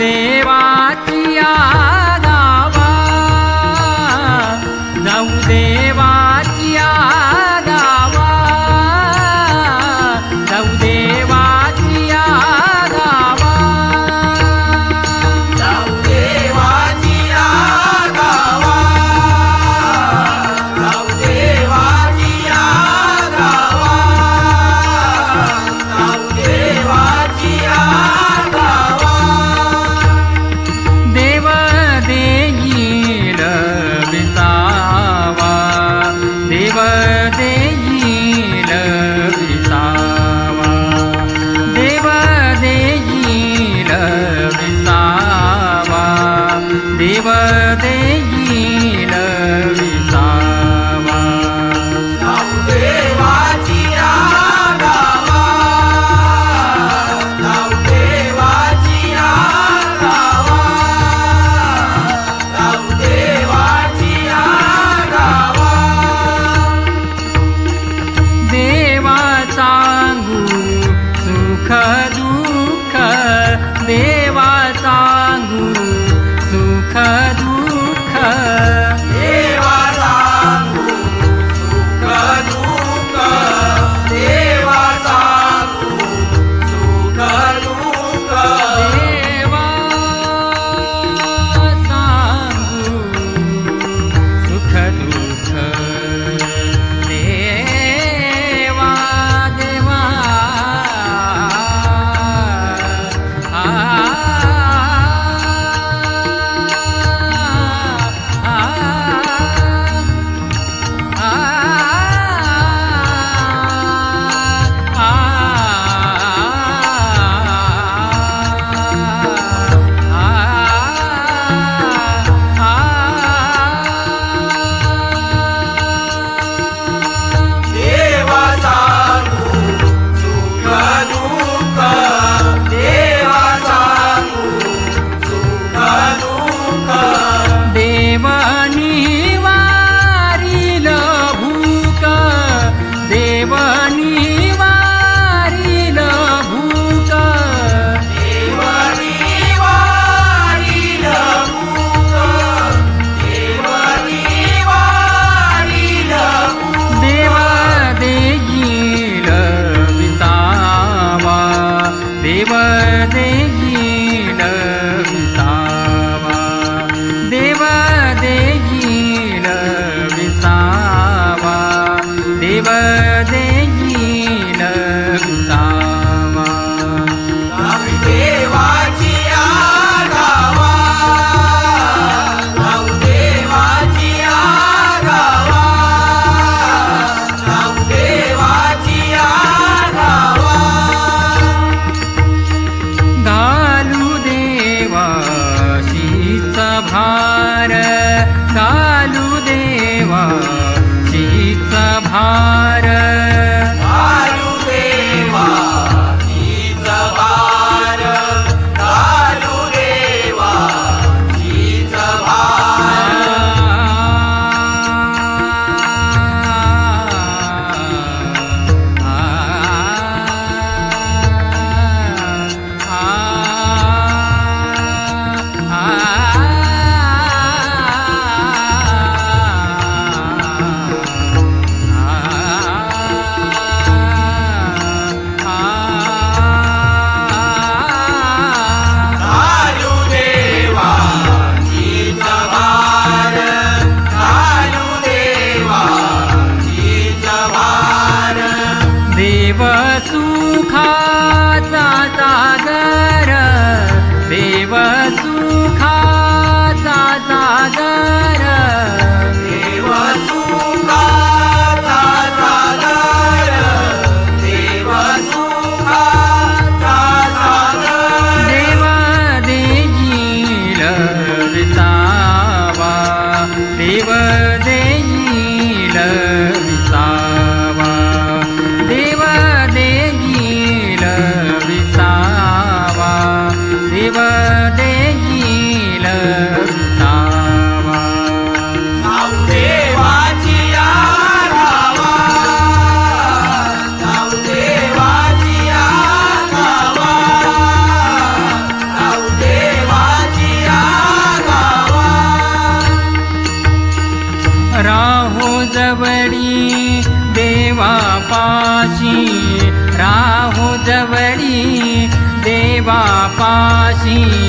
देवाचिया पाशी राहू जवळी देवा पाशी.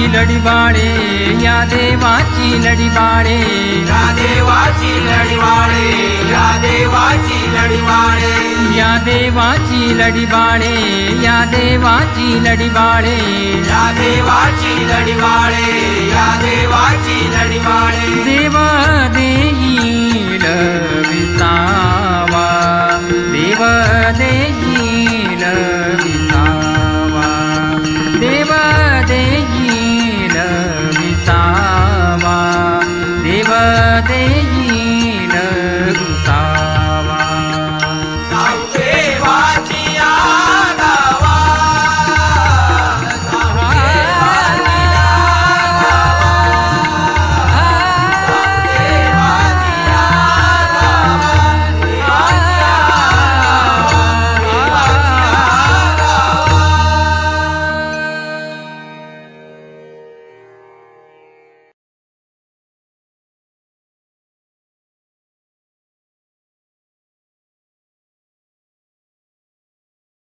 વાચી લડી બાળે યાદે વાચી લડી બાળે યાદે વાચી લડી બાળે યાદે વાચી લડી બાળે યાદે વાચી લડી બાળે યાદે વાચી લડી બાળે યાદે વાચી લડી બાળે યાદે વાચી લડી બાળે દેવા દેહી લવિતાવા દેવા દેહી